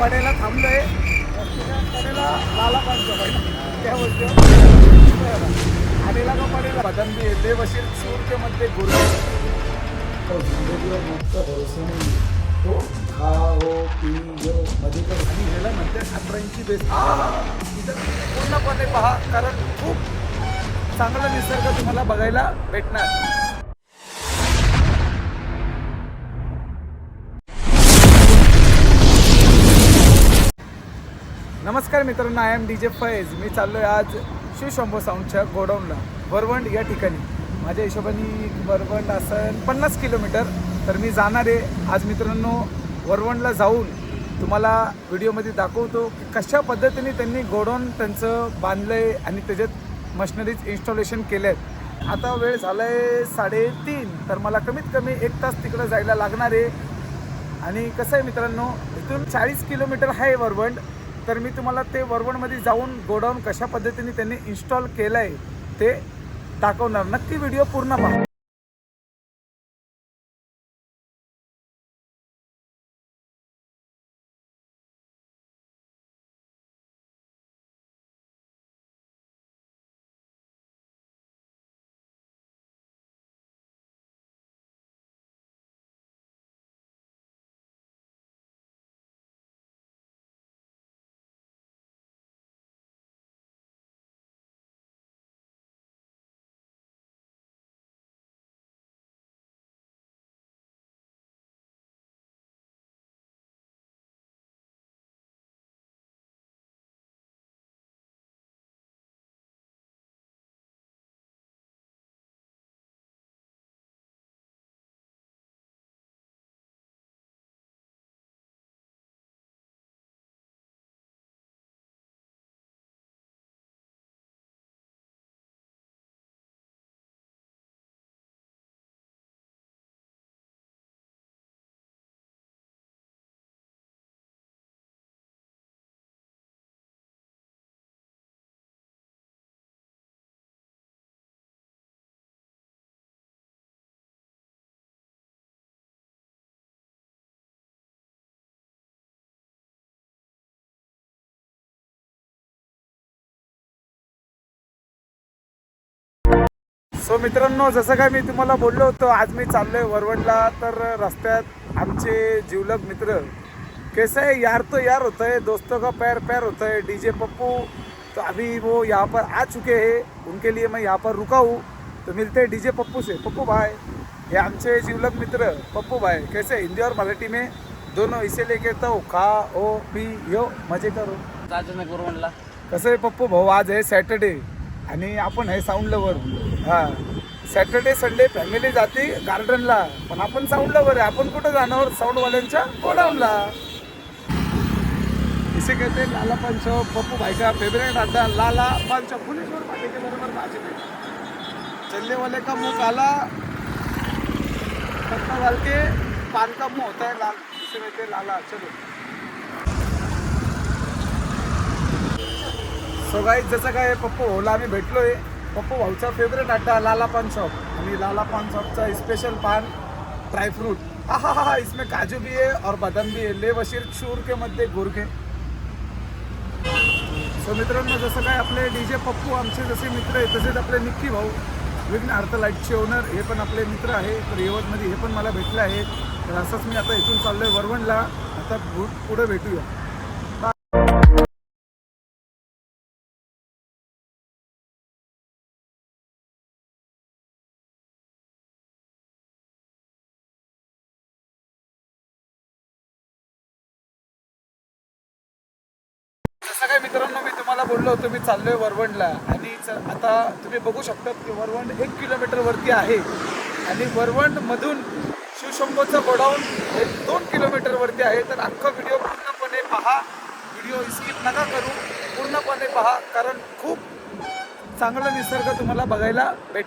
पडेला थांबलोय. रस्त्याच्या कडेला लाला पाहिजे त्या गोष्टी आलेला का पडेला बदंबी ले बशीर सूर के मध्ये गुरु. तो जिंदगीवर मुक्त भरोसा नाही तो खाओ पियो मध्ये तर आणि ह्याला म्हणते अठरांची बेस. इथं पूर्णपणे पहा कारण खूप चांगला निसर्ग तुम्हाला बघायला भेटणार. नमस्कार मित्रांनो I am D J Faiz मी चाललो आहे आज शिवशंभो साऊंडच्या गोडाऊनला वरवंड या ठिकाणी. माझ्या हिशोबाने वरवंड असं पन्नास किलोमीटर तर मी जाणार आहे. आज मित्रांनो वरवंडला जाऊन तुम्हाला व्हिडिओमध्ये दाखवतो की कशा पद्धतीने त्यांनी गोडाऊन त्यांचं बांधलं आहे आणि त्याच्यात मशिनरीज इन्स्टॉलेशन केले आहेत आता वेळ झाला आहे साडेतीन तर मला कमीत कमी एक तास तिकडं जायला लागणार आहे. आणि कसं आहे मित्रांनो इथून चाळीस किलोमीटर आहे वरवंड. तर मी तुम्हाला ते वरवणमध्ये जाऊन गोडाऊन कशा पद्धतीने त्यांनी इन्स्टॉल केलं आहे ते दाखवणार. नक्की व्हिडिओ पूर्ण पहा. सो मित्रांनो जसं काय मी तुम्हाला बोललो होतो आज मी चाललोय वरवंडला तर रस्त्यात आमचे जीवलग मित्र कैसे है यार तो यार होता है दोस्तों का पैर पैर होता है डीजे पप्पू तो अभी वो यहाँ पर आ चुके हैं उनके लिए मैं यहाँ पर रुका हूँ तो मिलते हैं डीजे पप्पू से। पप्पू भाई ये आमचे जीवलग मित्र पप्पू भाई कैसे हिंदी और मराठी में दोनों इसे लेके तो खा ओ पी यो मजे करो। कसं आहे पप्पू भाऊ आज आहे सॅटर्डे आणि आपण आहे साऊंड लवर हां. सॅटर्डे संडे फॅमिली जाते गार्डनला पण आपण साऊंड लवर आहे. आपण कुठं जाणार? साऊंडवाल्यांच्या गोडाऊनला. इसे कहते लाला पंच पप्पू भाई का फेवरेट अड्डा लाला पंच शॉप भुवनेश्वर पाटे के बरोबर भाजी चलने वाले का मुंह काला. पत्ता डाल के पान का मुंह होता है लाल. इसे कहते लाला. चलो. सो गाईज जसं काय पप्पू होला आम्ही भेटलोय पप्पू भाऊचा फेवरेट अड्डा लाला पान शॉप आणि लाला पान शॉपचा स्पेशल पान ड्रायफ्रूट हा हा हा इसमें काजू भी है और बदाम भी है. ले बशीर शूर के मध्ये गुर सो मित्रांनो जसं काय आपले डी जे पप्पू आमचे जसे मित्र आहेत तसेच आपले निक्की भाऊ विघ्न अर्थ लाईटचे ओनर हे पण आपले मित्र आहे. तर यवतमध्ये हे पण मला भेटले आहे. तर असंच मी आता इथून चाललो आहे वरवणला. आता पुढे भेटूया. जसं काय मित्रांनो मी तुम्हाला बोललो होतो मी चाललोय वरवंडला आणि च- आता तुम्ही बघू शकता की वरवंड एक किलोमीटर वरती आहे. आणि वरवंडमधून शिवशंभोचं गोडाऊन हे दोन किलोमीटर वरती आहे. तर अख्खा व्हिडिओ पूर्णपणे पहा. व्हिडिओ स्किप नका करू. पूर्णपणे पहा कारण खूप चांगला निसर्ग तुम्हाला बघायला भेट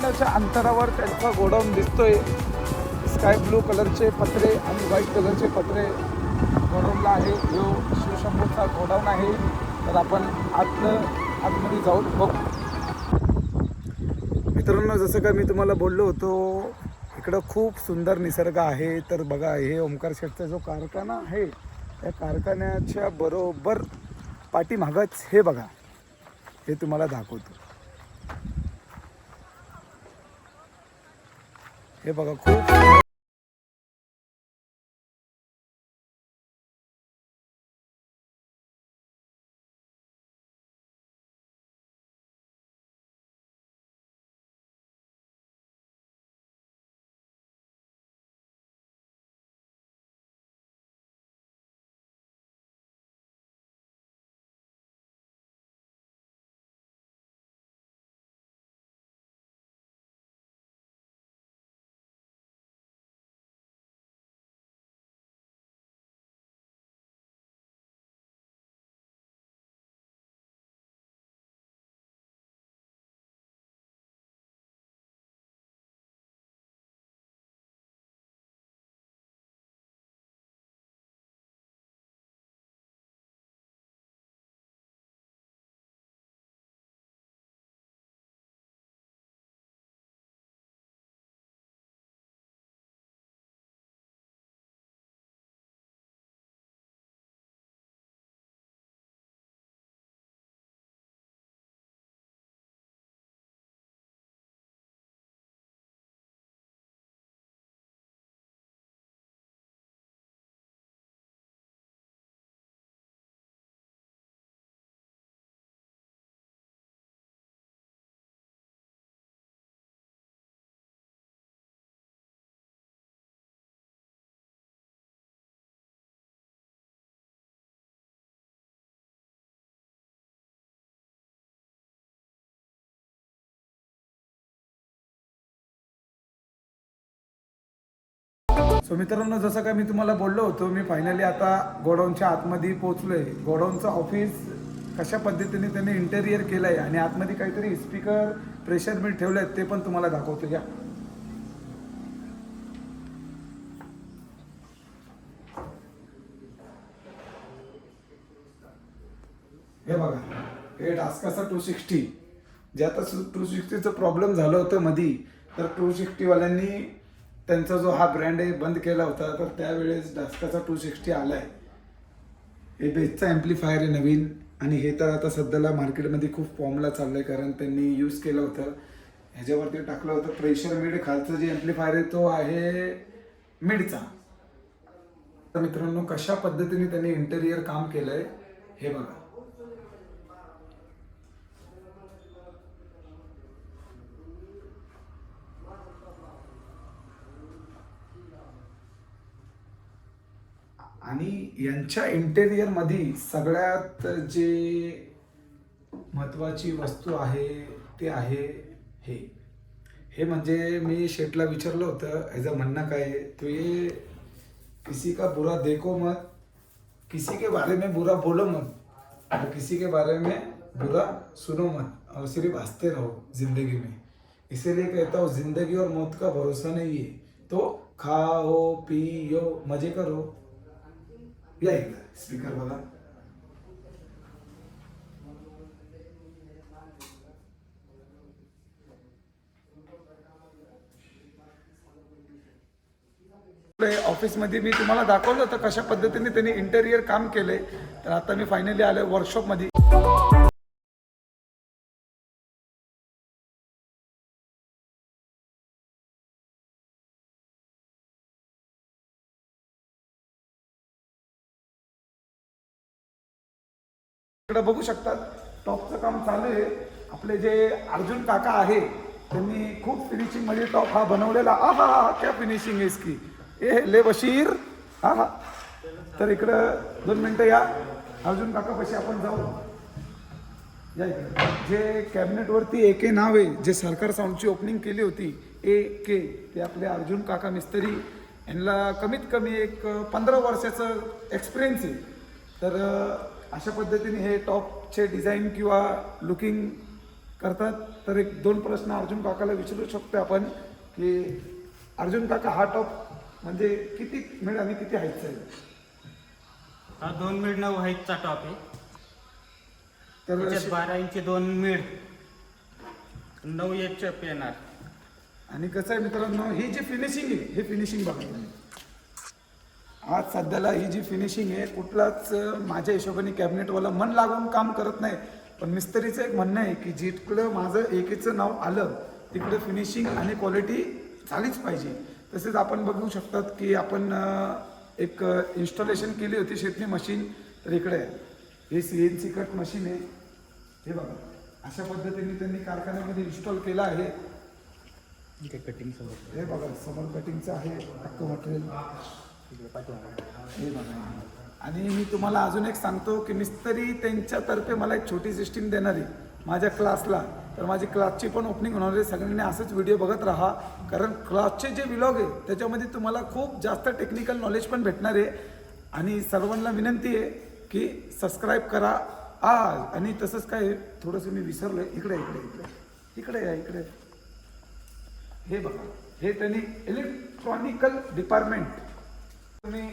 दिसण्याच्या अंतरावर त्यांचा गोडाऊन दिसतोय. स्काय ब्लू कलरचे पत्रे आणि व्हाईट कलरचे पत्रे गोडाऊनला आहे. जो शिवशंभूचा गोडाऊन आहे. तर आपण आतलं आतमध्ये जाऊन बघू. मित्रांनो जसं का मी तुम्हाला बोललो होतो इकडं खूप सुंदर निसर्ग आहे. तर बघा हे ओंकार शेठचा जो कारखाना आहे त्या कारखान्याच्या बरोबर पाठीमागच हे बघा हे तुम्हाला दाखवतो. हे बघा खूप सो मित्रांनो जसं काय मी तुम्हाला बोललो होतो मी फायनली आता गोडाऊनच्या आतमध्ये पोहोचलोय. गोडाऊनचं ऑफिस कशा पद्धतीने त्याने इंटेरियर केलं आहे आणि आतमध्ये काहीतरी स्पीकर प्रेशर मी ठेवले आहेत ते पण तुम्हाला दाखवतो. या. हे बघा हे डास्काचा टू सिक्स्टी जे आता टू सिक्स्टीचं प्रॉब्लेम झालं होतं मधी तर टू सिक्स्टीवाल्यांनी त्यांचा जो हा ब्रँड आहे बंद केला होता तर त्यावेळेस डास्काचा टू सिक्स्टी आला आहे हे बेसचा ॲम्प्लिफायर आहे नवीन आणि हे तर आता सध्याला मार्केटमध्ये खूप फॉर्मला चाललं आहे कारण त्यांनी यूज केलं होतं. ह्याच्यावरती टाकलं होतं प्रेशर मिड खालचं जे ॲम्प्लिफायर आहे तो आहे मिडचा तर मित्रांनो कशा पद्धतीने त्यांनी इंटेरियर काम केलं आहे हे बघा. आणि यांच्या इंटेरियरमध्ये सगळ्यात जे महत्वाची वस्तू आहे ते आहे हे. हे म्हणजे मी शेटला विचारलं होतं ह्याचं म्हणणं काय आहे? तो ये किसी का बुरा देखो मत. किसी के बारे में बुरा बोलो मत. और किसी के बारे में बुरा सुनो मत और सिर्फ हंसते रहो जिंदगी में. इसीलिए कहता हूँ जिंदगी और मौत का भरोसा नहीं है। तो खाओ पियो मजे करो। या इकडं स्पीकर बघा ऑफिसमध्ये मी तुम्हाला दाखवलं होतं कशा पद्धतीने त्यांनी इंटेरियर काम केले. तर आता मी फायनली आलो वर्कशॉपमध्ये इकडे बघू शकतात. टॉपचं काम चालू आहे. आपले जे अर्जुन काका आहे त्यांनी खूप फिनिशिंगमध्ये टॉप हा बनवलेला. आ हा हा क्या फिनिशिंग आहे इसकी. ए ले बशीर. हा हा. तर इकडं दोन मिनटं या. अर्जुन काका पशी आपण जाऊ. या जे कॅबिनेटवरती ए के नाव आहे जे सरकार साऊंडची ओपनिंग केली होती ए के ते आपले अर्जुन काका मिस्त्री. यांना कमीत कमी एक पंधरा वर्षाचं एक्सपिरियन्स आहे. तर अशा पद्धतीने हे टॉपचे डिझाईन किंवा लुकिंग करतात. तर एक दोन प्रश्न अर्जुन काकाला विचारू शकतो आपण की अर्जुन काका हा टॉप म्हणजे किती मिळ आणि किती हाईटचा आहे? हा दोन मिड नऊ हाईटचा टॉप आहे. तर बारा इंची दोन मिड नऊ एच येणार. आणि कसं आहे मित्रांनो ही जी फिनिशिंग आहे हे फिनिशिंग बघा तुम्ही. आज सध्याला ही जी फिनिशिंग आहे कुठलाच माझ्या हिशोबाने कॅबिनेटवाला मन लागून काम करत नाही. पण मिस्त्रीचं एक म्हणणं आहे की जिकडं माझं एकेचं नाव आलं तिकडे फिनिशिंग आणि क्वालिटी झालीच पाहिजे. तसेच आपण बघू शकतात की आपण एक इन्स्टॉलेशन केली होती शेतनी मशीन तर इकडे. हे C N C cut machine आहे. हे बघा. अशा पद्धतीने त्यांनी कारखान्यामध्ये इन्स्टॉल केलं आहे. कटिंग हे बघा समोर कटिंगचं आहे मटेरियल आणि मी तुम्हाला अजून एक सांगतो की मिस्त्री त्यांच्यातर्फे मला एक छोटी सिस्टीम देणार आहे माझ्या क्लासला तर माझी क्लासची पण ओपनिंग होणार आहे. सगळ्यांनी असंच व्हिडिओ बघत राहा. कारण क्लासचे जे विलॉग आहे त्याच्यामध्ये तुम्हाला खूप जास्त टेक्निकल नॉलेज पण भेटणार आहे. आणि सर्वांना विनंती आहे की सबस्क्राईब करा आज. आणि तसंच काय थोडंसं मी विसरलो इकडे इकडे इकडे. इकडे या इकडे. हे बघा. हे त्यांनी इलेक्ट्रॉनिकल डिपार्टमेंट तुम्ही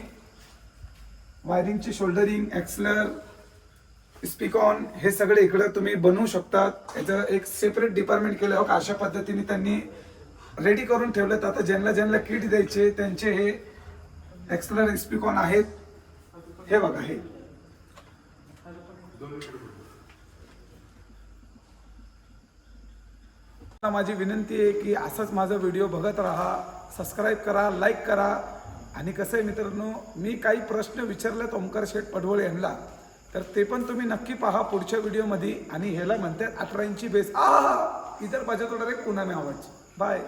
वायरिंगची शोल्डरिंग एक्सलर स्पीकॉन हे सगळे इकडं तुम्ही बनवू शकतात. याचं एक सेपरेट डिपार्टमेंट केलं. बघा अशा पद्धतीने त्यांनी रेडी करून ठेवलं आता ज्यांना ज्यांना किट द्यायचे त्यांचे हे एक्सलर स्पीकॉन आहेत. हे बघा हे. माझी विनंती आहे की असाच माझा व्हिडिओ बघत राहा सबस्क्राईब करा लाईक करा. आणि कसं आहे मित्रांनो मी काही प्रश्न विचारलेत ओंकार शेठ पडवळे यांना तर ते पण तुम्ही नक्की पहा पुढच्या व्हिडिओमध्ये. आणि ह्याला म्हणतात अठरा इंची बेस. आ इतर पाहिजे थोडा रे पुन्हा मी आवाज. बाय.